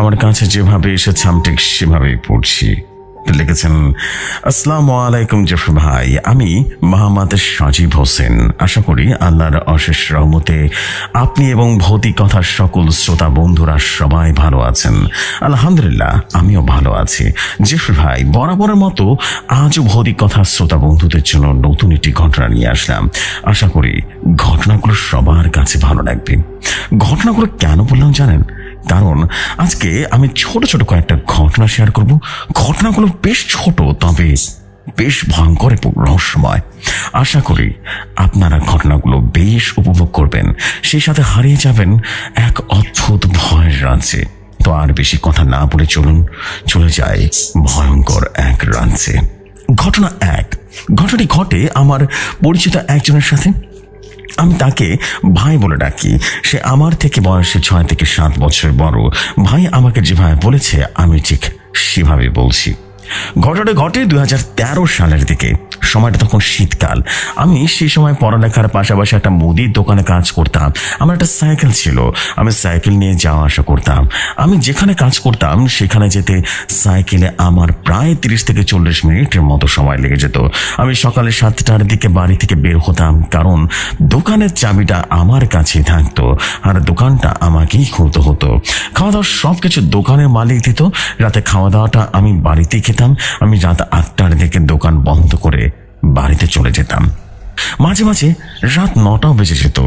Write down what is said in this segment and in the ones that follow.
আমার কাছে যেভাবে এসেছে, আমি ঠিক সেভাবেই পড়ছি। লিখেছেন, আসসালামু আলাইকুম জেফর ভাই, আমি মোহাম্মদ সাজিব হোসেন। আশা করি আল্লাহর অশেষ রহমতে আপনি এবং ভৌতিক কথার সকল শ্রোতা বন্ধুরা সবাই ভালো আছেন। আলহামদুলিল্লাহ, আমিও ভালো আছি। জেফর ভাই, বরাবরের মতো আজও ভৌতিক কথা শ্রোতা বন্ধুদের জন্য নতুন একটি ঘটনা নিয়ে আসলাম। আশা করি ঘটনাগুলো সবার কাছে ভালো লাগবে। ঘটনাগুলো কেন বললাম জানেন? কারণ আজকে আমি ছোট ছোট কয়েকটা ঘটনা শেয়ার করব। ঘটনাগুলো বেশ ছোট, তবে বেশ ভয়ঙ্কর এবং রহস্যময়। আশা করি আপনারা ঘটনাগুলো বেশ উপভোগ করবেন। সেই সাথে হারিয়ে যাবেন এক অদ্ভুত ভয়ের রাজ্যে। তো আর বেশি কথা না বলে চলুন, চলে যায় ভয়ঙ্কর এক রাজ্যে। ঘটনা এক। ঘটনাটি ঘটে আমার পরিচিত একজনের সাথে। আমি তাকে ভাই বলে ডাকি। সে আমার থেকে বয়সে ছয় থেকে সাত বছর বড়। ভাই আমাকে যেভাবে বলেছে, আমি ঠিক সেভাবে বলছি। ঘটনা ঘটে দু হাজার তেরো সালের দিকে। সময়টা তখন শীতকাল। আমি সেই সময় পড়ালেখার পাশাপাশি একটা মুদির দোকানে কাজ করতাম। আমার একটা সাইকেল ছিল। আমি সাইকেল নিয়ে যাওয়া আসা করতাম। আমি যেখানে কাজ করতাম, সেখানে যেতে সাইকেলে আমার প্রায় তিরিশ থেকে চল্লিশ মিনিটের মতো সময় লেগে যেত। আমি সকালে সাতটার দিকে বাড়ি থেকে বের হতাম, কারণ দোকানের চাবিটা আমার কাছে থাকতো আর দোকানটা আমাকেই খুলতে হতো। খাওয়া দাওয়া সব কিছু দোকানের মালিক দিত। রাতে খাওয়া দাওয়াটা আমি বাড়িতেই খেতাম। আমি রাত আটটার দিকে দোকান বন্ধ করে বাড়িতে চলে যেতাম। মাঝে মাঝে রাত নটাও বেজে যেত।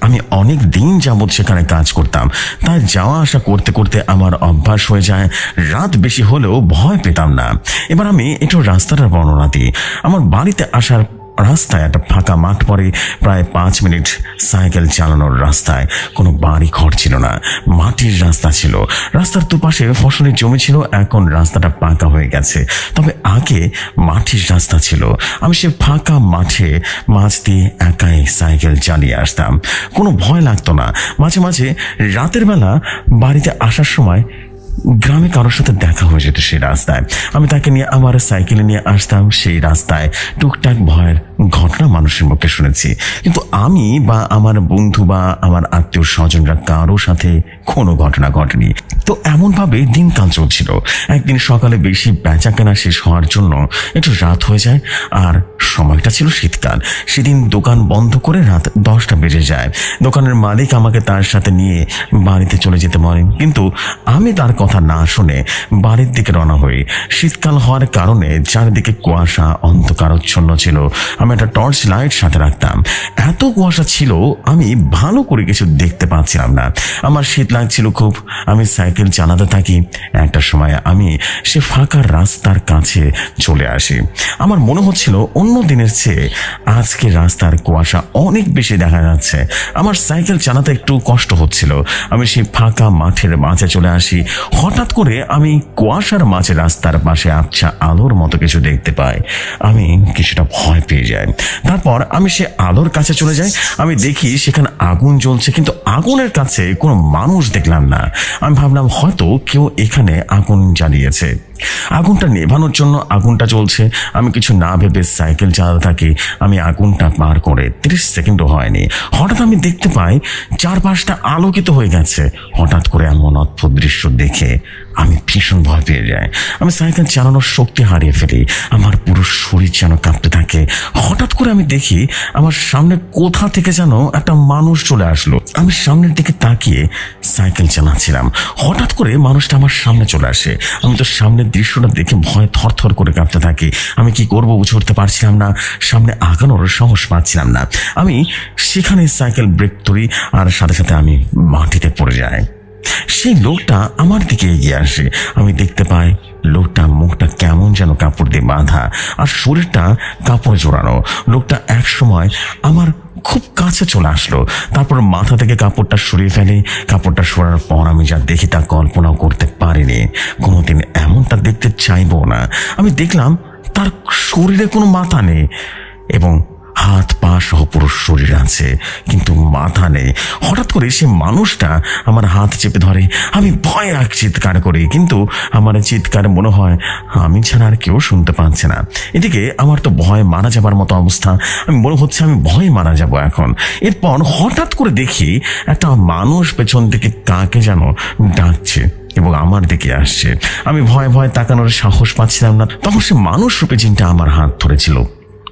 আমি অনেক দিন যাবৎ সেখানে কাজ করতাম। তাই যাওয়া আসা করতে করতে আমার অভ্যাস হয়ে যায়। রাত বেশি হলেও ভয় পেতাম না। এবার আমি একটু রাস্তাটার বর্ণনা দিই। আমার বাড়িতে আসার রাস্তায় একটা ফাঁকা মাঠ পরে প্রায় পাঁচ মিনিট সাইকেল চালানোর রাস্তায়। কোনো বাড়ি ঘর ছিল না, মাটির রাস্তা ছিল। রাস্তার দুপাশে ফসলের জমি ছিল, এখন রাস্তাটা পাকা হয়ে গেছে। তবে আগে মাটির রাস্তা ছিল। আমি সে ফাঁকা মাঠে মাছ দিয়ে একাই সাইকেল চালিয়ে আসতাম। কোনো ভয় লাগতো না। মাঝে মাঝে রাতের বেলা বাড়িতে আসার সময় গ্রামে কারোর সাথে দেখা হয়ে যেত সেই রাস্তায়। আমি তাকে নিয়ে আমার সাইকেলে নিয়ে আসতাম সেই রাস্তায়। টুকটাক ভয়ের ঘটনা মানুষের মুখে শুনেছি। কিন্তু আমি বা আমার বন্ধু বা আমার আত্মীয় স্বজনরা কারোর সাথে কোনো ঘটনা ঘটেনি। তো এমনভাবে দিনকাল চলছিল। একদিন সকালে বেশি বেচা কেনা শেষ হওয়ার জন্য একটু রাত হয়ে যায় আর সময়টা ছিল শীতকাল। সেদিন দোকান বন্ধ করে রাত দশটা বেজে যায়। দোকানের মালিক আমাকে তার সাথে নিয়ে বাড়িতে চলে যেতে বলেন। কিন্তু আমি তার কথা না শুনে বাড়ির দিকে রওনা হই। শীতকাল হওয়ার কারণে চারিদিকে কুয়াশা অন্ধকারচ্ছন্ন ছিল। আমি একটা টর্চ লাইট সাথে রাখতাম। এত কুয়াশা ছিল, আমি ভালো করে কিছু দেখতে পাচ্ছিলাম না। আমার শীত লাগছিল খুব, আমি সাইকেল চালাতে থাকি। একটা সময় আমি সে ফাঁকা রাস্তার কাছে চলে আসি। আমার মনে হচ্ছিল অন্য দিনের চেয়ে আজকে রাস্তার কুয়াশা অনেক বেশি দেখা যাচ্ছে। আমার সাইকেল চালাতে একটু কষ্ট হচ্ছিল। আমি সেই ফাঁকা মাঠের মাঝে চলে আসি। হঠাৎ করে আমি কুয়াশার মাঝে রাস্তার পাশে আবছা আলোর মতো কিছু দেখতে পাই। আমি কিছুটা ভয় পেয়ে যাই। তারপর আমি সে আলোর কাছে চলে যাই, আমি দেখি সেখানে আগুন জ্বলছে, কিন্তু আগুনের কাছে কোনো মানুষ দেখলাম না। আমি ভাবলাম হয়তো কেউ এখানে আগুন জ্বালিয়েছে। আগুনটা নেভানোর জন্য আগুনটা জ্বলছে। আমি কিছু না ভেবে সাইকেল চালাতে থাকি। আমি আগুনটা পার করে তিরিশ সেকেন্ডও হয়নি। হঠাৎ আমি দেখতে পাই চারপাশটা আলোকিত হয়ে গেছে। হঠাৎ করে এমন অদ্ভুত দৃশ্য দেখে আমি ভীষণ ভয় পেয়ে যাই। আমি সাইকেল চালানোর শক্তি হারিয়ে ফেলি। আমার পুরো শরীর যেন কাঁপতে থাকে। হঠাৎ করে আমি দেখি আমার সামনে কোথা থেকে যেন একটা মানুষ চলে আসলো। আমি সামনের দিকে তাকিয়ে সাইকেল চালাচ্ছিলাম। হঠাৎ করে মানুষটা আমার সামনে চলে আসে। আমি তো সামনের দৃশ্যটা দেখে ভয় থরথর করে কাঁপতে থাকে। আমি কি করব বুঝে উঠতে পারছিলাম না। সামনে আগানোর সাহস পাচ্ছিলাম না। আমি সেখানে সাইকেল ব্রেক ধরি আর সাথে সাথে আমি মাটিতে পড়ে যাই। সেই লোকটা আমার দিকে এগিয়ে আসে। আমি দেখতে পাই লোকটা মুখটা কেমন যেন কাপড় দিয়ে বাঁধা আর শরীরটা কাপড়ে জোড়ানো। লোকটা এক সময় আমার কাছে চলে আসলো। তারপর মাথা থেকে কাপড়টা সরিয়ে ফেলে। কাপড়টা সরার পর আমি যা দেখি তা কল্পনাও করতে পারিনি। কোনোদিন এমনটা দেখতে চাইব না। আমি দেখলাম তার শরীরে কোনো মাথা নেই এবং হাত, পা সহ পুরো শরীর আছে কিন্তু মাথা নেই। হঠাৎ করে সে মানুষটা আমার হাত চেপে ধরে। আমি ভয় এক চিৎকার করি। কিন্তু আমার চিৎকার মনে হয় আমি ছাড়া আর কেউ শুনতে পাচ্ছে না। এদিকে আমার তো ভয় মারা যাবার মতো অবস্থা। আমি মনে হচ্ছে আমি ভয় মারা যাব এখন। এরপর হঠাৎ করে দেখি একটা মানুষ পেছন থেকে কাকে যেন ডাকছে এবং আমার দিকে আসছে। আমি ভয় ভয় তাকানোর সাহস পাচ্ছিলাম না। তখন সে মানুষ রূপে চিন্তা আমার হাত ধরেছিল।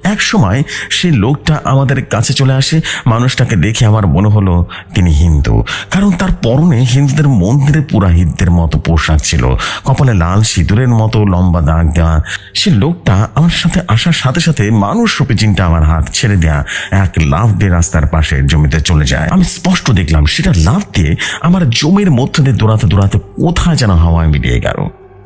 এক সময় সেই লোকটা আমাদের কাছে চলে আসে, মানুষটাকে দেখে আমার মনে হলো তিনি হিন্দু। কারণ তার পরনে হিন্দুদের মন্দিরে পুরাহিতদের মতো পোশাক ছিল। কপালে লাল সিঁদুরের মতো লম্বা দাগ দেওয়া। সে লোকটা আমার সাথে আসার সাথে সাথে মানুষ রূপে চিন্তা আমার হাত ছেড়ে দেয়া, এক লাভ দিয়ে রাস্তার পাশে জমিতে চলে যায়। আমি স্পষ্ট দেখলাম, সেটা লাভ দিয়ে আমার জমির মধ্যে দিয়ে দৌড়াতে দৌড়াতে কোথায় যেন হাওয়ায় মিলিয়ে গেল।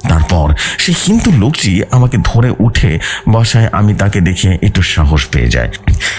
তারপর সে হিন্দু লোকটি আমাকে ধরে উঠে বসায় আমি তাকে দেখে একটু সাহস পেয়ে যায়।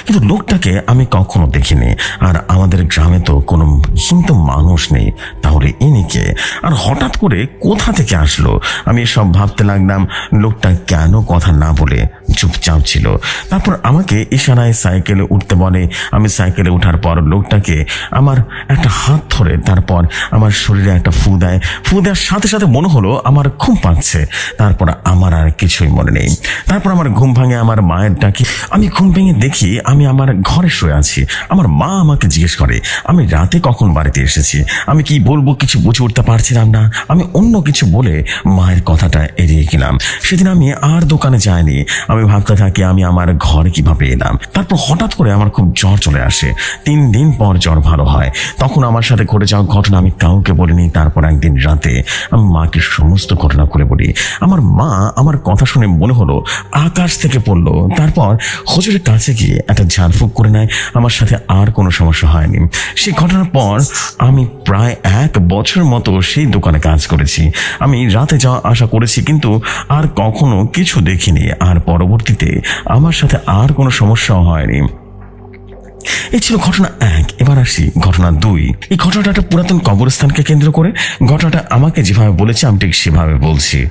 কিন্তু লোকটাকে আমি কখনো দেখিনি। আর আমাদের গ্রামে তো কোনো হিন্দু মানুষ নেই। তাহলে ইনিকে আর হঠাৎ করে কোথা থেকে আসলো? আমি এসব ভাবতে লাগলাম, লোকটা কেন কথা না বলে চুপচাপ ছিল। তারপর আমাকে ইশারায় সাইকেলে উঠতে বলে, আমি সাইকেলে ওঠার পর লোকটাকে আমার একটা হাত ধরে, তারপর আমার শরীরে একটা ফু দেয়। ফু দেওয়ার সাথে সাথে মনে হলো আমার ঘুম পাচ্ছে। তারপর আমার আর কিছুই মনে নেই। তারপর আমার ঘুম ভাঙে আমার মায়ের ডাকি। আমি ঘুম ভেঙে দেখি আমি আমার ঘরে শুয়ে আছি। আমার মা আমাকে জিজ্ঞেস করে, আমি রাতে কখন বাড়িতে এসেছি? আমি কি বলব কিছু বুঝে উঠতে পারছিলাম না? আমি অন্য কিছু বলে মায়ের কথাটা এড়িয়ে গেলাম। সেদিন আমি আর দোকানে যাইনি। আমি ভাবতে থাকি, আমি আমার ঘরে কীভাবে এলাম? তারপর হঠাৎ করে আমার খুব জ্বর চলে আসে। তিন দিন পর জ্বর ভালো হয়। তখন আমার সাথে ঘটে যাওয়া ঘটনা আমি কাউকে বলিনি। তারপর একদিন রাতে আমি মাকে সমস্ত ঘটনা করে বলি। আমার মা আমার কথা শুনে মনে হলো, আকাশ থেকে পড়ল। তারপর হজুরের কাছে গিয়ে একটা ঝাড়ফুঁক করে নেয়। আমার সাথে আর কোনো সমস্যা হয়নি। সেই ঘটনার পর আমি প্রায় এক বছর মতো সেই দোকানে কাজ করেছি। আমি রাতে যাওয়া আশা করেছি, কিন্তু আর কখনো কিছু দেখিনি। আর পরবর্তীতে আমার সাথে আর কোনো সমস্যাও হয়নি। এই ছিল ঘটনা এক। এবার আসি ঘটনা দুই। এই ঘটনাটা একটা পুরাতন কবরস্থানকে কেন্দ্র করে ঘটনাটা আমাকে যেভাবে বলেছে, আমি ঠিক সেভাবে বলছি।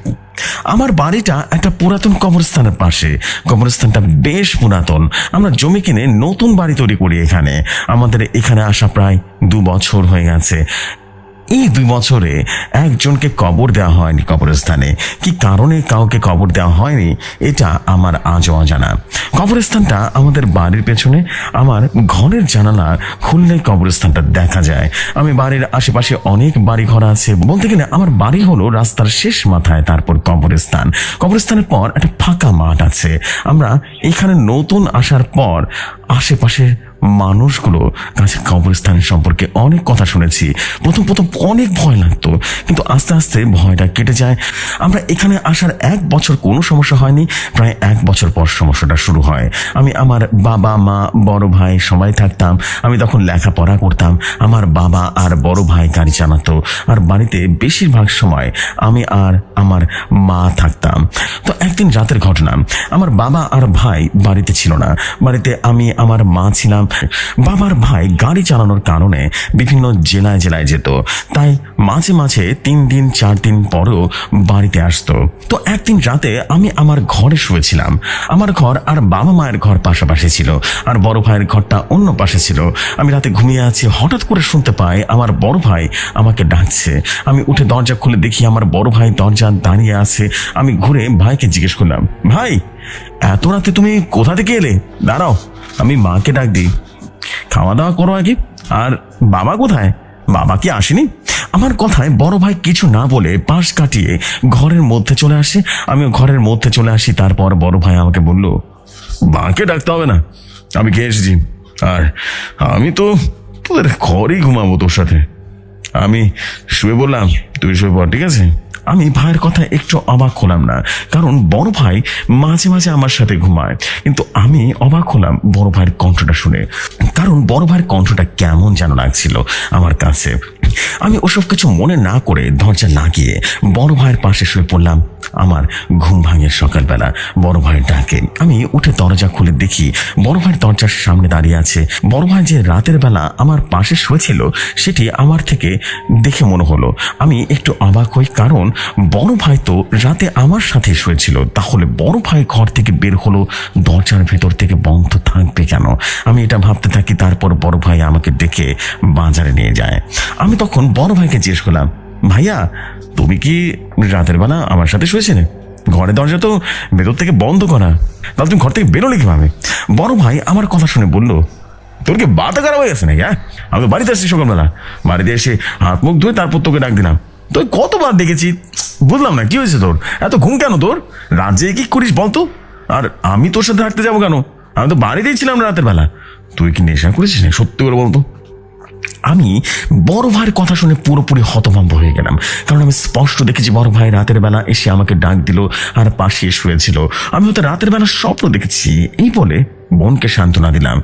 আমার বাড়িটা একটা পুরাতন কবরস্থানের পাশে। কবরস্থানটা বেশ পুরাতন। আমরা জমি কিনে নতুন বাড়ি তৈরি করি এখানে। আমাদের এখানে আসা প্রায় দু বছর হয়ে গেছে। এই দুই বছরে একজনকে কবর দেওয়া হয়নি কবরস্থানে। কি কারণে কাউকে কবর দেওয়া হয়নি? এটা আমার আজও অজানা। কবরস্থানটা আমাদের বাড়ির পেছনে, আমার ঘরের জানালা খুললে কবরস্থানটা দেখা যায়। আমি বাড়ির আশেপাশে অনেক বাড়ি ঘর আছে। বলতে গেলে আমার বাড়ি হলো রাস্তার শেষ মাথায়, তারপর কবরস্থান। কবরস্থানের পর একটা ফাঁকা মাঠ আছে। আমরা এখানে নতুন আসার পর আশেপাশে মানুষগুলো কাছে কবরস্থান সম্পর্কে অনেক কথা শুনেছি। প্রথম প্রথম অনেক ভয় লাগতো, কিন্তু আস্তে আস্তে ভয়টা কেটে যায়। আমরা এখানে আসার এক বছর কোনো সমস্যা হয়নি, প্রায় এক বছর পর সমস্যাটা শুরু হয়। আমি আমার বাবা, মা, বড় ভাই সবাই থাকতাম। আমি তখন লেখাপড়া করতাম। আমার বাবা আর বড় ভাই গাড়ি চালাতো। আর বাড়িতে বেশিরভাগ সময় আমি আর আমার মা থাকতাম। তো একদিন রাতের ঘটনা। আমার বাবা আর ভাই বাড়িতে ছিল না। বাড়িতে আমি, আমার মা ছিলাম। বাবার ভাই গাড়ি চালানোর কারণে বিভিন্ন জেলায় জেলায় যেত। তাই মাঝে মাঝে তিন দিন, চার দিন পরেও বাড়িতে আসতো। তো একদিন রাতে আমি আমার ঘরে শুয়েছিলাম। আমার ঘর আর বাবা মায়ের ঘর পাশাপাশি ছিল। আর বড় ভাইয়ের ঘরটা অন্য পাশে ছিল। আমি রাতে ঘুমিয়ে আছি, হঠাৎ করে শুনতে পাই আমার বড় ভাই আমাকে ডাকছে। আমি উঠে দরজা খুলে দেখি আমার বড় ভাই দরজা দাঁড়িয়ে আছে। আমি ঘুরে ভাইকে জিজ্ঞেস করলাম, ভাই, এত রাতে তুমি কোথা থেকে এলে? দাঁড়াও, আমি মাকে ডাক দিই। খাওয়া দাওয়া করো আগে। আর বাবা কোথায়? বাবা কি আসেনি? আমার কথায় বড় ভাই কিছু না বলে পাশ কাটিয়ে ঘরের মধ্যে চলে আসে। আমি ঘরের মধ্যে চলে আসি, তারপর বড় ভাই আমাকে বলল, মাকে ডাকতে হবে না, আমি খেয়ে এসেছি। আর আমি তো তোদের ঘরেই ঘুমাবো তোর সাথে। আমি শুয়ে বললাম তুই শুয়ে পড়, ঠিক আছে? আমি ভাইয়ের কথা একটু অবাক হলাম না, কারণ বড় ভাই মাঝে মাঝে আমার সাথে ঘুমায়। কিন্তু আমি অবাক হলাম বড় ভাইয়ের কণ্ঠটা শুনে। কারণ বড় ভাইয়ের কণ্ঠটা কেমন যেন লাগছিল আমার কাছে। আমি ওসব কিছু মনে না করে দরজা লাগিয়ে বড় ভাইয়ের পাশে শুয়ে পড়লাম। আমার ঘুম ভাঙে সকালবেলা। বড় ভাইয়ের ডাকে। আমি উঠে দরজা খুলে দেখি বড় ভাইয়ের দরজার সামনে দাঁড়িয়ে আছে। বড় ভাই যে রাতের বেলা আমার পাশে শুয়েছিল, সেটি আমার থেকে দেখে মনে হলো। আমি একটু অবাক হই, কারণ বড় ভাই তো রাতে আমার সাথে শুয়েছিল। তাহলে বড় ভাই ঘর থেকে বের হলো, দরজার ভেতর থেকে বন্ধ থাকবে কেন? আমি এটা ভাবতে থাকি, তারপর বড় ভাই আমাকে ডেকে বাজারে নিয়ে যায়। আমি তখন বড় ভাইকে জিজ্ঞেস করলাম ভাইয়া, তুমি কি রাতের বেলা আমার সাথে শুয়েছিলে? ঘরের দরজা তো ভেতর থেকে বন্ধ করা। তাহলে তুমি ঘর থেকে বেরোলে কীভাবে? বড় ভাই আমার কথা শুনে বলল, তোর কি বাতা খারাপ হয়ে গেছে নাকি হ্যাঁ? আমি তো বাড়িতে আসছি সকালবেলা। বাড়িতে এসে হাত মুখ ধুয়ে তারপর তোকে ডাক দিলাম। তুই কতবার দেখেছি? বুঝলাম না, কি হয়েছে তোর? এত ঘুম কেন তোর? রাজ্যে কি করিস বলতো আর আমি তোর সাথে থাকতে যাব কেন? আমি তো বাড়িতেই ছিলাম রাতের বেলা। তুই কি নেশা করেছিস না সত্যি করে বলতো? আমি বড় ভাইয়ের কথা শুনে পুরোপুরি হতভম্ব হয়ে গেলাম। কারণ আমি স্পষ্ট দেখেছি বড় ভাই রাতের বেলা এসে আমাকে ডাক দিল আর পাশে শুয়েছিল। আমি হয়তো রাতের বেলা স্বপ্ন দেখেছি। এই বলে বোনকে সান্ত্বনা দিলাম।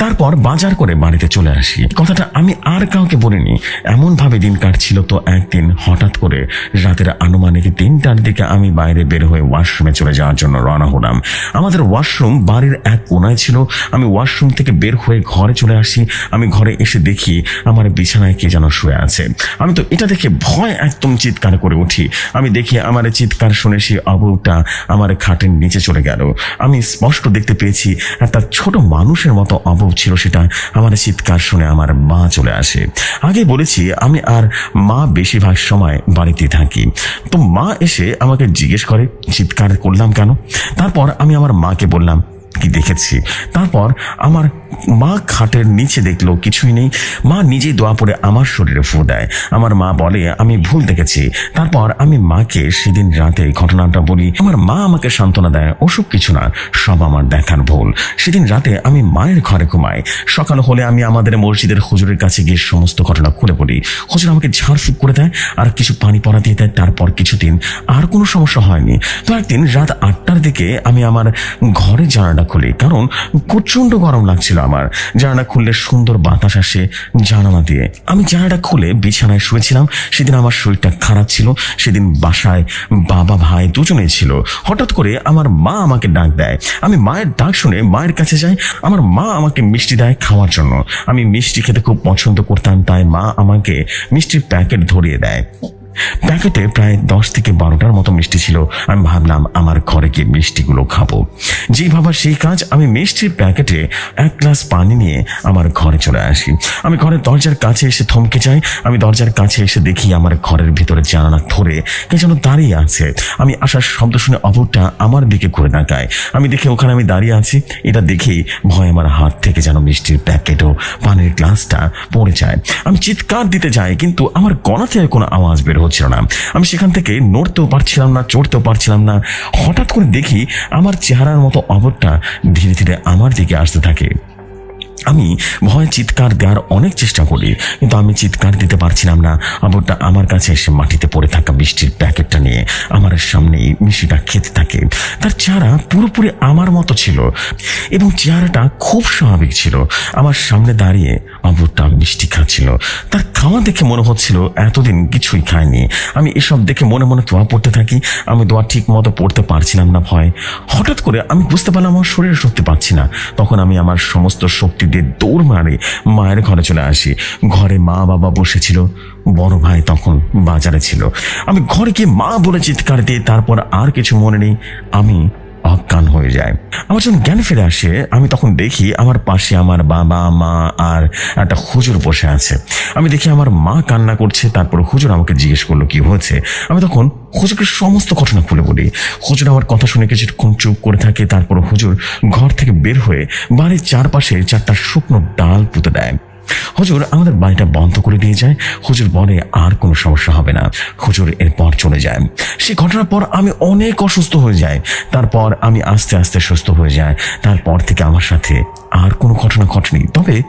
তারপর বাজার করে বাড়িতে চলে আসি। কথাটা আমি আর কাউকে বলিনি। এমন ভাবে দিন কাটছিল তো একদিন, হঠাৎ করে রাতের আনুমানিক তিনটার দিকে আমি বাইরে বের হয়ে ওয়াশরুমে চলে যাওয়ার জন্য রওনা হলাম। আমাদের ওয়াশরুম বাড়ির এক কোনায় ছিল। আমি ওয়াশরুম থেকে বের হয়ে ঘরে চলে আসি। আমি ঘরে এসে দেখি আমার বিছানায় কে যেন শুয়ে আছে। আমি তো এটা দেখে ভয় একদম চিৎকার করে উঠি। আমি দেখি আমার চিৎকার শুনে সে অবুটা আমার খাটের নিচে চলে গেল। আমি স্পষ্ট দেখতে পেয়েছি একটা ছোট মানুষের মতো অবব ছিল সেটা আমার চিৎকার শুনে আমার মা চলে আসে। আগে বলেছি, আমি আর মা বেশিরভাগ সময় বাড়িতে থাকি। তো মা এসে আমাকে জিজ্ঞেস করে, চিৎকার করলাম কেন? তারপর আমি আমার মাকে বললাম কি দেখেছি? তারপর আমার মা খাটের নিচে দেখল কিছুই নেই। মা নিজেই দোয়া পড়ে আমার শরীরে ফু দেয়। আমার মা বলে, আমি ভুল দেখেছি। তারপর আমি মাকে সেদিন রাতে ঘটনাটা বলি। আমার মা আমাকে সান্ত্বনা দেয়, ওসব কিছু না, সব আমার দেখার ভুল। সেদিন রাতে আমি মায়ের ঘরে ঘুমাই। সকাল হলে আমি আমাদের মসজিদের হুজুরের কাছে গিয়ে সমস্ত ঘটনা খুলে বলি। হুজুর আমাকে ঝাড়ফুঁক করে দেয় আর কিছু পানি পড়া দিয়ে দেয়। তারপর কিছুদিন আর কোনো সমস্যা হয়নি। তো একদিন রাত আটটার দিকে আমি আমার ঘরে জানালা খুলি, কারণ প্রচণ্ড গরম লাগছিল আমার। জানালা খুললে সুন্দর বাতাস আসে জানালা দিয়ে। আমি জানালাটা খুলে বিছানায় শুয়েছিলাম। সেদিন আমার শরীরটা খারাপ ছিল। সেদিন বাসায় বাবা, ভাই দুজনেই ছিল। হঠাৎ করে আমার মা আমাকে ডাক দেয়। আমি মায়ের ডাক শুনে মায়ের কাছে যাই। আমার মা আমাকে মিষ্টি দেয় খাওয়ার জন্য। আমি মিষ্টি খেতে খুব পছন্দ করতাম, তাই মা আমাকে মিষ্টির প্যাকেট ধরিয়ে দেয়। প্যাকেটে প্রায় দশ থেকে বারোটার মতো মিষ্টি ছিল। আমি ভাবলাম, আমার ঘরে গিয়ে মিষ্টিগুলো খাব। যেই ভাবার সেই কাজ, আমি মিষ্টির প্যাকেটে এক গ্লাস পানি নিয়ে আমার ঘরে চলে আসি। আমি ঘরের দরজার কাছে এসে থমকে যাই। আমি দরজার কাছে এসে দেখি আমার ঘরের ভিতরে জানালা ধরে কে যেন দাঁড়িয়ে আছে। আমি আসার শব্দ শুনে অপরটা আমার দিকে ঘুরে তাকায়। আমি দেখি ওখানে আমি দাঁড়িয়ে আছি। এটা দেখেই ভয় আমার হাত থেকে যেন মিষ্টির প্যাকেট ও পানির গ্লাসটা পড়ে যায়। আমি চিৎকার দিতে যাই, কিন্তু আমার থেকে কোনো আওয়াজ বের হচ্ছিল না। আমি সেখান থেকে নড়তেও পারছিলাম না, চড়তেও পারছিলাম না। হঠাৎ করে দেখি আমার চেহারার মতো অবরটা ধীরে ধীরে আমার দিকে আসতে থাকে। আমি ভয় চিৎকার দেওয়ার অনেক চেষ্টা করি, কিন্তু আমি চিৎকার দিতে পারছিলাম না। আবরটা আমার কাছে এসে মাটিতে পড়ে থাকা বৃষ্টির প্যাকেটটা নিয়ে আমার সামনেই মিষ্টিটা খেতে থাকে। তার চেহারা পুরোপুরি আমার মতো ছিল এবং চেহারাটা খুব স্বাভাবিক ছিল। আমার সামনে দাঁড়িয়ে অবরটা মিষ্টি খাচ্ছিল। তার খাওয়া দেখে মনে হচ্ছিল এতদিন কিছুই খায়নি। আমি এসব দেখে মনে মনে দোয়া পড়তে থাকি। আমি দোয়া ঠিক মতো পড়তে পারছিলাম না ভয়। হঠাৎ করে আমি বুঝতে পারলাম আমার শরীরে শক্তি পাচ্ছি না। তখন আমি আমার সমস্ত শক্তি দিয়ে দৌড় মারে মায়ের ঘরে চলে আসি। ঘরে মা বাবা বসেছিল, বড় ভাই তখন বাজারে ছিল। আমি ঘরে গিয়ে মা বলে চিৎকার দিয়ে তারপর আর কিছু মনে নেই। আমি অজ্ঞান হয়ে যায়। আমার যখন জ্ঞান ফিরে আসে, আমি তখন দেখি আমার পাশে আমার বাবা, মা আর একটা হুজুর বসে আছে। আমি দেখি আমার মা কান্না করছে, তারপর হুজুর আমাকে জিজ্ঞেস করল, কি হয়েছে? আমি তখন হুজুরকে সমস্ত ঘটনা খুলে বলি। হুজুর আমার কথা শুনে কিছুক্ষণ চুপ করে থাকে, তারপর হুজুর ঘর থেকে বের হয়ে বাড়ির চারপাশে চারটা শুকনো ডাল পুঁতে দেয়। হুজুর, আমাদের বাড়িটা বন্ধ করে দিয়ে যায়। হুজুর বলে, আর কোনো সমস্যা হবে না। হুজুর এরপর চলে যায়। সে ঘটনার পর আমি অনেক অসুস্থ হয়ে যাই। তারপর আমি আস্তে আস্তে সুস্থ হয়ে যাই। তারপর থেকে আমার সাথে আর কোনো ঘটনা ঘটেনি। তবে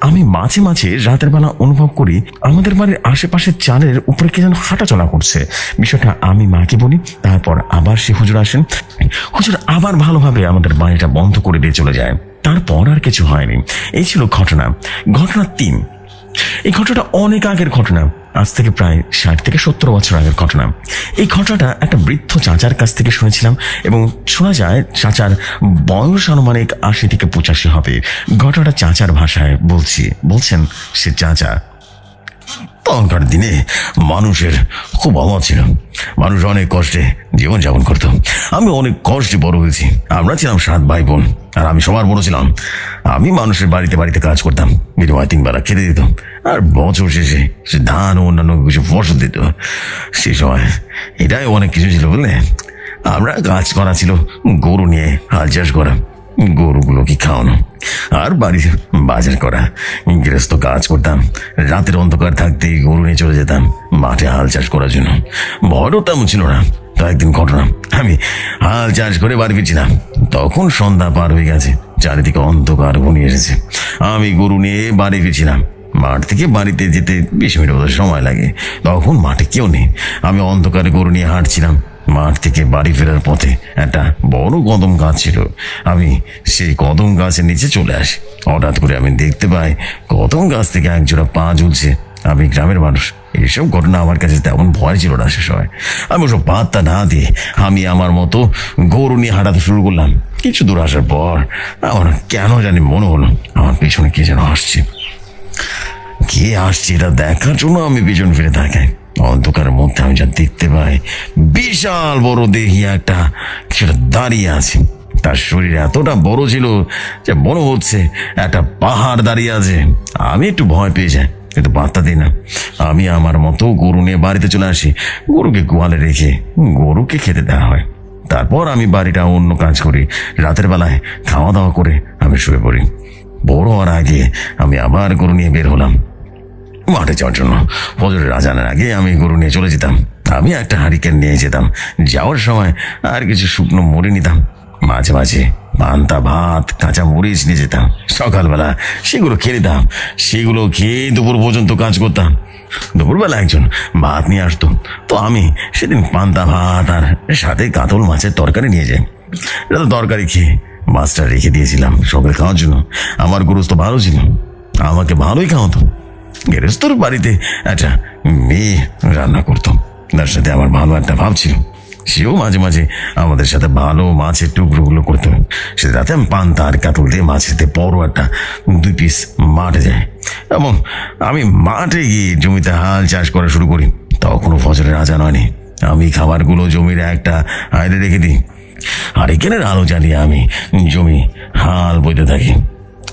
আমি মাঝে মাঝে রাতের বেলা অনুভব করি, আমাদের বাড়ির আশেপাশে চালের উপরে কে যেন হাঁটাচলা করছে। বিষয়টা আমি মাকে বলি, তারপর আবার সে হুজুর আসেন। হুজুর আবার ভালোভাবে আমাদের বাড়িটা বন্ধ করে দিয়ে চলে যায়। তারপর আর কিছু হয়নি। এই ছিল ঘটনা। ঘটনা তিন। এই ঘটনাটা অনেক আগের ঘটনা। আজ থেকে প্রায় ষাট থেকে সত্তর বছর আগের ঘটনা। এই ঘটনাটা একটা বৃদ্ধ চাচার কাছ থেকে শুনেছিলাম এবং শোনা যায় চাচার বয়স আনুমানিক আশি থেকে পঁচাশি হবে। ঘটনাটা চাচার ভাষায় বলছি। বলছেন সে চাচা। তখনকার দিনে মানুষের খুব অভাব ছিল। মানুষ অনেক কষ্টে জীবনযাপন করতো। আমি অনেক কষ্টে বড় হয়েছি। আমরা ছিলাম সাত ভাই বোন আর আমি সবার বড় ছিলাম। আমি মানুষের বাড়িতে বাড়িতে কাজ করতাম। বিনিময় তিন বেলা খেতে দিত। আর বছর শেষে সে ধান ও অন্যান্য কিছু ফসল দিত। সে সময় এটাই অনেক কিছু ছিল, বুঝলে? আমরা কাজ করা ছিল, গরু নিয়ে হাল চাষ করা। গরুগুলোকে খাওয়ানো? আর বাড়ির বাজার করা। গৃহস্থ কাজ করতাম। রাতের অন্ধকার থাকতেই গরু নিয়ে চলে যেতাম মাঠে হাল চাষ করার জন্য। বড় তেমন ছিল না। তো একদিন ঘটনা। আমি হাল চাষ করে বাড়ি ফিরছিলাম। তখন সন্ধ্যা পার হয়ে গেছে। চারিদিকে অন্ধকার ঘনিয়ে এসেছে। আমি গরু নিয়ে বাড়ি ফিরছিলাম। মাঠ থেকে বাড়িতে যেতে বিশ মিনিট সময় লাগে। তখন মাঠে কেউ নেই। আমি অন্ধকারে গরু নিয়ে হাঁটছিলাম। মাঠ থেকে বাড়ি ফেরার পথে একটা বড় কদম গাছ ছিল। আমি সেই কদম গাছের নিচে চলে আসি। হঠাৎ করে আমি দেখতে পাই কদম গাছ থেকে একজোড়া পা ঝুলছে। আমি গ্রামের মানুষ। এইসব ঘটনা আমার কাছে তেমন ভয় ছিল না সে সময়। আমি ওসব পাত্তা না দিয়ে আমি আমার মতো গরু নিয়ে হাঁটাতে শুরু করলাম। কিছু দূর আসার পর আমার কেন জানি মনে হলো, আমার পিছনে কে যেন আসছে। কে আসছে এটা দেখার জন্য আমি পিছন ফিরে তাকাই। অন্ধকারের মধ্যে আমি যা দেখতে পাই, বিশাল বড় দেখি একটা সেটা দাঁড়িয়ে আছে। তার শরীর এতটা বড় ছিল যে মনে হচ্ছে একটা পাহাড় দাঁড়িয়ে আছে। আমি একটু ভয় পেয়ে যাই, কিন্তু বার্তা দিই না। আমি আমার মতো গরু নিয়ে বাড়িতে চলে আসি, গরুকে গোয়ালে রেখে গরুকে খেতে দেওয়া হয়। তারপর আমি বাড়িটা অন্য কাজ করি, রাতের বেলায় খাওয়া দাওয়া করে আমি শুয়ে পড়ি। বড় হওয়ার আগে আমি আবার গরু নিয়ে বের হলাম। মাঠে যাওয়ার জন্য। ফজরের আজানের আগে আমি গরু নিয়ে চলে যেতাম। আমি একটা হারিকেন নিয়ে যেতাম। যাওয়ার সময় আর কিছু শুকনো মুড়ি নিতাম। মাঝে মাঝে পান্তা, ভাত, কাঁচা মরিচ নিয়ে যেতাম। সকালবেলা সেগুলো খেয়ে নিতাম। সেগুলো খেয়ে দুপুর পর্যন্ত কাজ করতাম। দুপুরবেলা একজন ভাত নিয়ে আসতো। তো আমি সেদিন পান্তা, ভাত আর সাথে কাতল মাছের তরকারি নিয়ে যাই। এটা তরকারি খেয়ে মাছটা রেখে দিয়েছিলাম। সকালে খাওয়ার জন্য। আমার গুরুস্ত ভালো ছিল। আমাকে ভালোই খাওয়াতো। গেরস্তর বাড়িতে একটা মেয়ে রান্না করতো। তার সাথে আমার ভালো একটা ভাব ছিল। সেও মাঝে মাঝে আমাদের সাথে ভালো মাছের টুকরোগুলো করতো। সে রাতে আমি পান্তা আর কাতল দিয়ে মাছেতে বড় একটা দুই পিস মাঠে যায় এবং আমি মাঠে গিয়ে জমিতে হাল চাষ করা শুরু করি। তখনও ফসলের আজান হয়নি। আমি খাবারগুলো জমির একটা আয়রে রেখে দিই। আর এখানের আলো জ্বালিয়ে আমি জমি হাল বইতে থাকি।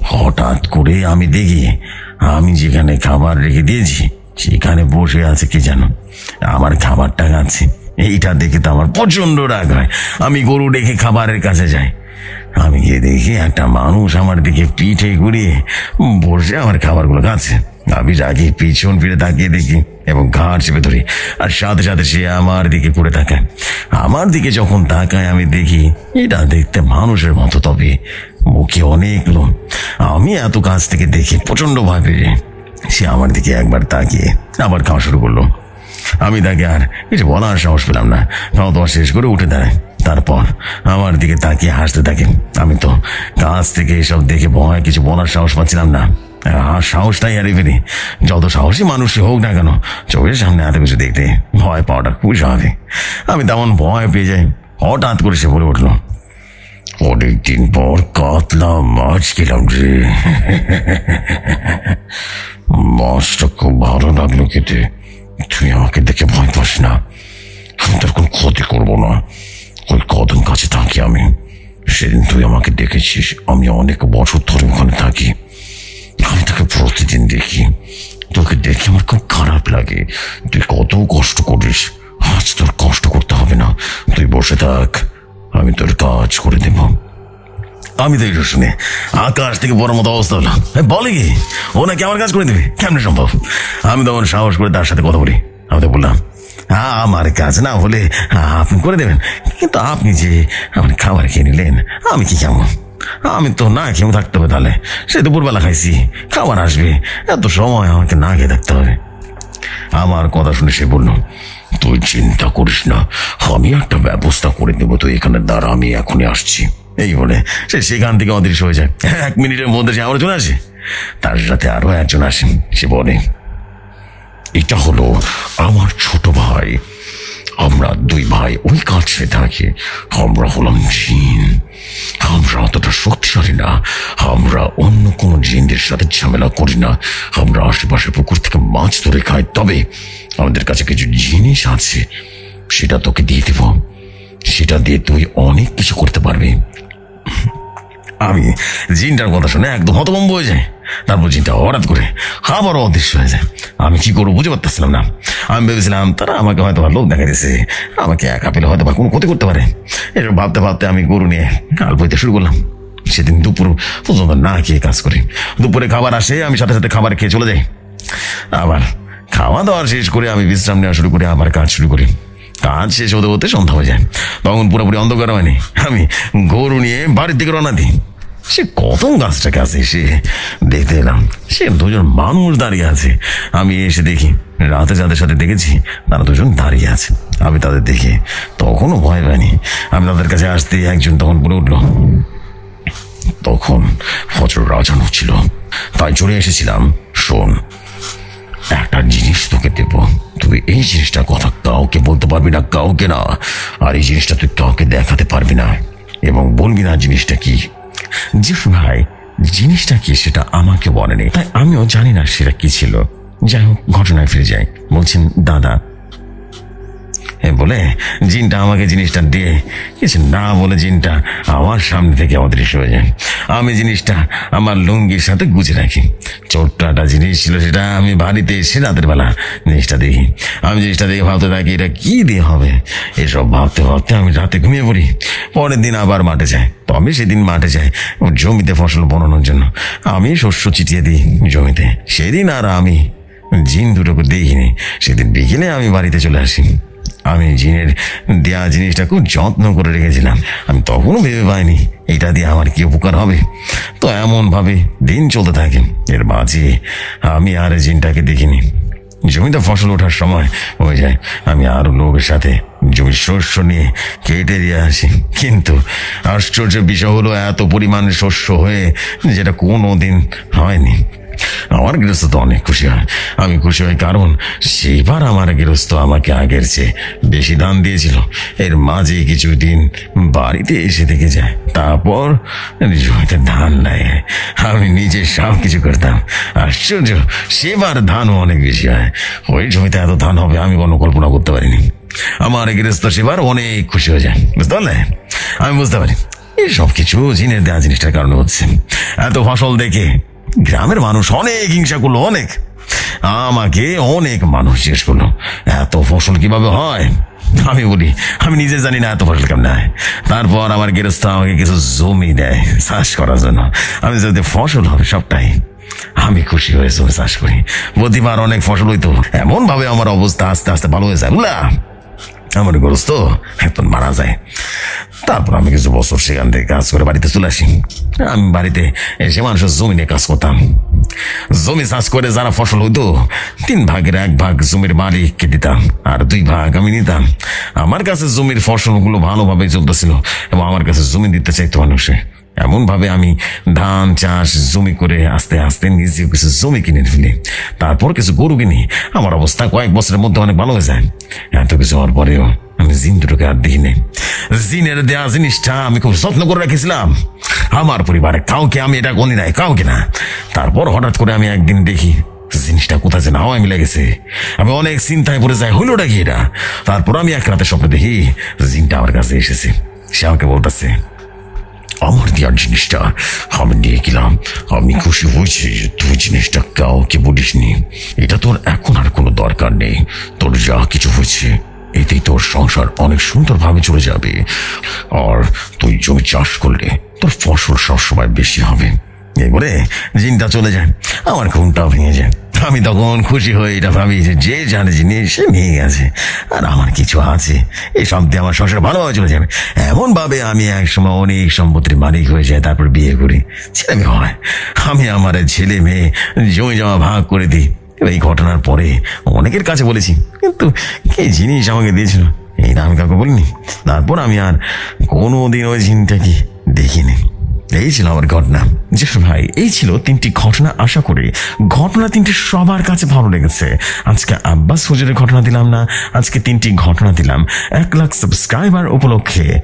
হঠাৎ করে আমি দেখি আমি যেখানে খাবার রেখে দিয়েছি, সেখানে বসে আছে কি জানো? আমার খাবারটা খাচ্ছে এইটা দেখে তো আমার প্রচণ্ড রাগ হয়। আমি গরু ডেকে খাবারের কাছে যাই। আমি গিয়ে দেখি একটা মানুষ আমার দিকে পিঠে ঘুরিয়ে বসে আমার খাবারগুলো খাচ্ছে। আমি রাগে পিছন ফিরে তাকিয়ে দেখি এবং ঘাড় চেপে ধরি। আর সাথে সাথে সে আমার দিকে পড়ে তাকায়। আমার দিকে যখন তাকায়, আমি দেখি এটা দেখতে মানুষের মতো তবে। মুখে অনেক লোম। আমি এত কাছ থেকে দেখি পেয়ে সে আমার দিকে একবার তাকিয়ে আবার খাওয়া শুরু করল। আমি তাকে আর কিছু বলার সাহস পেলাম না। খাওয়া দাওয়া শেষ করে উঠে দাঁড়ায়। তারপর আমার দিকে তাকিয়ে হাসতে থাকে। আমি তো কাছ থেকে এসব দেখে ভয়, কিছু বলার সাহস পাচ্ছিলাম না। আর সাহসটাই হারিয়ে ফেলি। যত সাহসী মানুষই হোক না কেন, চোখের সামনে এত কিছু দেখতে ভয় পাওয়াটা খুবই স্বাভাবিক। আমি তেমন ভয় পেয়ে যাই। হঠাৎ করে সে বলে উঠল অনেকদিন পর কাতলা মাছ খেলাম রে। মাছটা খুব ভালো লাগল খেতে। তুই আমাকে দেখে ভয় পাস না। আমি তোর কোনো ক্ষতি করব না। ওই কদম কাছে থাকি আমি। সেদিন তুই আমাকে দেখেছিস, আমি অনেক বছর ধরে ওখানে থাকি। আমি তোকে প্রতিদিন দেখি। তোকে দেখে আমার খুব খারাপ লাগে। তুই কত কষ্ট করিস। আজ তোর কষ্ট করতে হবে না। তুই বসে থাক। আমি তোর কাজ করে দেব। আমি তো এটা শুনে আকাশ থেকে বড় মতো অবস্থা হলো এ, বলে কি? ও নাকি আমার কাজ করে দেবে? কেমনে সম্ভব? আমি তখন সাহস করে তার সাথে কথা বলি। আমি তো বললাম হ্যাঁ আমার কাজ না হলে আপনি করে দেবেন। কিন্তু আপনি যে আমার খাবার খেয়ে নিলেন আমি কি কেমন আমি তো না খেয়েও থাকতে হবে তাহলে। সে দুপুরবেলা খাইছি খাবার আসবে। এত সময় আমাকে না খেয়ে থাকতে হবে। আমার কথা শুনে সে বলল তুই চিন্তা করিস না। আমি একটা ব্যবস্থা করে দেবো তুই এখানে দাঁড়া, আমি এখনই আসছি। এই বলে সে সেখান থেকে অদৃশ্য হয়ে যায়। এক মিনিটের মধ্যে সে আবার চলে আসে। তার সাথে আরও একজন আসেন সে বলে, এটা হলো আমার ছোট ভাই। আমরা দুই ভাই ওই কাছে থাকি। আমরা হলাম জিন। আমরা অতটা শক্তিশালী না। আমরা অন্য কোনো জিনদের সাথে ঝামেলা করি না। আমরা আশেপাশে পুকুর থেকে মাছ ধরে খাই। তবে আমাদের কাছে কিছু জিনিস আছে। সেটা তোকে দিয়ে দেব। সেটা দিয়ে তুই অনেক কিছু করতে পারবি। আমি। জিনটার কথা শুনে একদম হতভম্ব হয়ে যায়। তারপর জিনটা হঠাৎ করে আবারও অদৃশ্য হয়ে যায়। আমি কি করব বুঝে পারতেছিলাম না। আমি ভেবেছিলাম, তারা আমাকে হয়তো লোক দেখা দিয়েছে আমাকে একা পেলে হয়তো বা কোনো ক্ষতি করতে পারে। এসব ভাবতে ভাবতে আমি গরু নিয়ে কাল বইতে শুরু করলাম। সেদিন দুপুর পর্যন্ত না খেয়ে কাজ করি। দুপুরে খাবার আসে, আমি সাথে সাথে খাবার খেয়ে চলে যাই। আবার খাওয়া দাওয়া শেষ করে আমি বিশ্রাম নেওয়া শুরু করি আবার কাজ শুরু করি। কাজ শেষ হতে হতে সন্ধ্যা হয়ে যায়। তখন পুরোপুরি অন্ধকার হয়নি। আমি গরু নিয়ে বাড়ির দিকে রওনা দিই। সে কত গাছটা কাছে সে দেখতে এলাম। সে দুজন মানুষ দাঁড়িয়ে আছে। আমি এসে দেখি, রাতে যাদের সাথে দেখেছি, তারা দুজন দাঁড়িয়ে আছে। আমি তাদের দেখি তখনও ভয় পাইনি। আমি তাদের কাছে আসতে একজন তখন বলে উঠল, তখন ফজর রাজানো ছিল। তাই চলে এসেছিলাম। শোন, একটা জিনিস তোকে দেব। তুই এই জিনিসটার কথা কাউকে বলতে পারবি না, কাউকে না। আর এই জিনিসটা তুই কাউকে দেখাতে পারবি না। এবং বলবি না জিনিসটা কি? জিফ ভাই, জিনিসটা কি সেটা আমাকে বলেনি? তাই আমিও জানি না সেটা কি ছিল। যাই হোক, ঘটনায় ফিরে যাই। বলছেন, দাদা বলে জিনটা আমাকে জিনিসটা দিয়ে কিছু না বলে জিনটা আমার সামনে থেকে অদৃশ্য হয়ে যায়। আমি জিনিসটা আমার লুঙ্গির সাথে গুছে রাখি। ছোট্ট একটা জিনিস ছিল সেটা আমি বাড়িতে এসে রাতের বেলা জিনিসটা দেখি আমি জিনিসটা দেখে ভাবতে থাকি, এটা কি দিয়ে হবে? এসব ভাবতে ভাবতে আমি রাতে ঘুমিয়ে পড়ি। পরের দিন আবার মাঠে যাই তবে সেদিন মাঠে যাই জমিতে ফসল বনানোর জন্য। আমি শস্য চিটিয়ে দিই জমিতে। সেদিন আর আমি জিন দুটোকে দেখিনি। সেদিন বিকেলে আমি বাড়িতে চলে আসি। আমি জিনের দেয়া জিনিসটা খুব যত্ন করে রেখেছিলাম। আমি তখনও ভেবে পাইনি, এটা দিয়ে আমার কি উপকার হবে? তো এমনভাবে দিন চলতে থাকে। এর মাঝে আমি আর জিনটাকে দেখিনি। জমিতে ফসল ওঠার সময় হয়ে যায়। আমি আরও লোকের সাথে জমির শস্য নিয়ে কেটে দিয়ে আসি। কিন্তু আশ্চর্য বিষয় হলো, এত পরিমাণ শস্য হয়ে যেটা কোনো দিন হয়নি। আমার গৃহস্থ তো অনেক খুশি হয়। আমি খুশি হই কারণ সেইবার আমার গৃহস্থ আমাকে আগের চেয়ে বেশি দান দিয়েছিল। এর মাঝে কিছুদিন বাড়িতে এসে থেকে যায়। তারপর জমিতে ধান নেয়। আমি নিজে সব কিছু করতাম। আশ্চর্য সেবার ধানও অনেক বেশি হয়। ওই জমিতে এত ধান হবে, আমি কোনো কল্পনা করতে পারিনি। আমার গৃহস্থ সেবার অনেক খুশি হয়ে যায়। বুঝতে পারলে? আমি বুঝতে পারি। সব কিছু জিনের দেওয়া জিনিসটার কারণে হচ্ছে। এত ফসল দেখে গ্রামের মানুষ অনেক হিংসা করল অনেক। আমাকে অনেক মানুষ জিজ্ঞেস করল, এত ফসল কীভাবে হয়? আমি বলি, আমি নিজে জানি না এত ফসল কেমন হয়। তারপর আমার গৃহস্থ আমাকে কিছু জমি দেয় চাষ করার জন্য। আমি যদি ফসল হবে সবটাই, আমি খুশি হয়ে জমি চাষ করি। প্রতিবার অনেক ফসল হইতো এমন ভাবে আমার অবস্থা আস্তে আস্তে ভালো হয়ে যায়, বুঝলা? আমার গরস্ত এখন মারা যায়। তারপর আমি কিছু বছর সেখান থেকে কাজ করে বাড়িতে চলে আসি। আমি বাড়িতে এসে মানুষের জমি নিয়ে কাজ করতাম। জমি চাষ করে যারা ফসল হইতো, তিন ভাগের এক ভাগ জমির মালিককে দিতাম, আর দুই ভাগ আমি নিতাম। আমার কাছে জমির ফসলগুলো ভালোভাবে চলতেছিল এবং আমার কাছে জমি দিতে চাইতো মানুষে। এমন ভাবে আমি ধান, চাষ, জমি করে আস্তে আস্তে নিজে কিছু জমি কিনে ফেলি। তারপর কিছু গরু কিনি। আমার অবস্থা কয়েক বছরের মধ্যে অনেক ভালো হয়ে যায়। এত কিছু হওয়ার পরেও আমি জিন দুটোকে আর দেখিনি। জিনের দেয়া জিনিসটা আমি খুব যত্ন করে রেখেছিলাম। আমার পরিবারে কাউকে আমি এটা গনি নাই, কাউকে না। তারপর হঠাৎ করে আমি একদিন দেখি, জিনিসটা কোথায় যেন হাওয়ায় মিলে গেছে। আমি অনেক চিন্তায় পড়ে যাই হইলোটা কি এটা? তারপর আমি এক রাতে স্বপ্নে দেখি, জিনটা আমার কাছে এসেছে। সে আমাকে বলতেছে আমার দেওয়ার জিনিসটা আমি নিয়ে গেলাম। আমি খুশি হয়েছি যে তুই জিনিসটা কাউকে বলিসনি। এটা তোর এখন আর কোনো দরকার নেই। তোর যা কিছু হয়েছে, এতেই তোর সংসার অনেক সুন্দরভাবে চলে যাবে। আর তুই জমি চাষ করলে তোর ফসল সবসময় বেশি হবে। এবারে জিনটা চলে যায় আমার ঘুমটাও ভেঙে যায় আমি তখন খুশি হয়ে এটা ভাবি যে যে জানে জিনিস সে নিয়ে গেছে। আর আমার কিছু আছে, এই সব দিয়ে আমার সংসার ভালোভাবে চলে যাবে। এমন ভাবে আমি একসময় অনেক সম্পত্তির মালিক হয়ে যায় তারপর বিয়ে করি। ছেলে মেয়ে হয়, আমি আমার ছেলে মেয়ে জমি জমা ভাগ করে দিই। এই ঘটনার পরে অনেকের কাছে বলেছি, কিন্তু কি জিনিস আমাকে দিয়েছিল? এই না আমি কাউকে বলিনি। তারপর আমি আর কোনো দিন ওই জিনটাকে দেখিনি। এই ছিল আমার ঘটনা। যে ভাই, এই ছিল তিনটি ঘটনা, আশা করি ঘটনা তিনটি সবার কাছে ভালো লেগেছে। আজকে আব্বাস হুজুরের ঘটনা দিলাম না, আজকে তিনটি ঘটনা দিলাম। এক লাখ সাবস্ক্রাইবার উপলক্ষে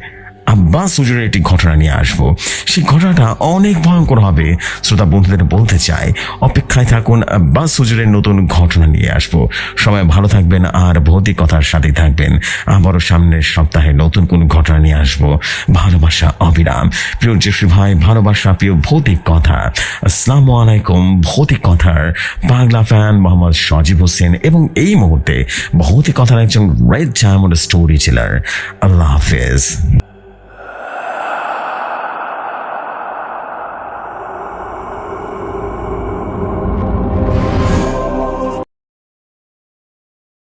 আব্বাস হুজুরের একটি ঘটনা নিয়ে আসব। সেই ঘটনাটা অনেক ভয়ঙ্কর হবে, শ্রোতা বন্ধুদের বলতে চাই। অপেক্ষায় থাকুন, আব্বাস হুজুরের নতুন ঘটনা নিয়ে আসব। সবাই ভালো থাকবেন আর ভৌতিকতার সাথে থাকবেন। আবারও সামনের সপ্তাহে নতুন কোন ঘটনা নিয়ে আসব। ভালোবাসা, অবিরাম। প্রিয় জেসি ভাই, ভালোবাসা, প্রিয় ভৌতিক কথা। আসসালামু আলাইকুম, ভৌতিক কথার বাংলা ফ্যান মোহাম্মদ সজিব হোসেন এবং এই মুহূর্তে ভৌতিক কথার একজন রেড ডায়মন্ড স্টোরি টেলার আল্লাহ হাফেজ।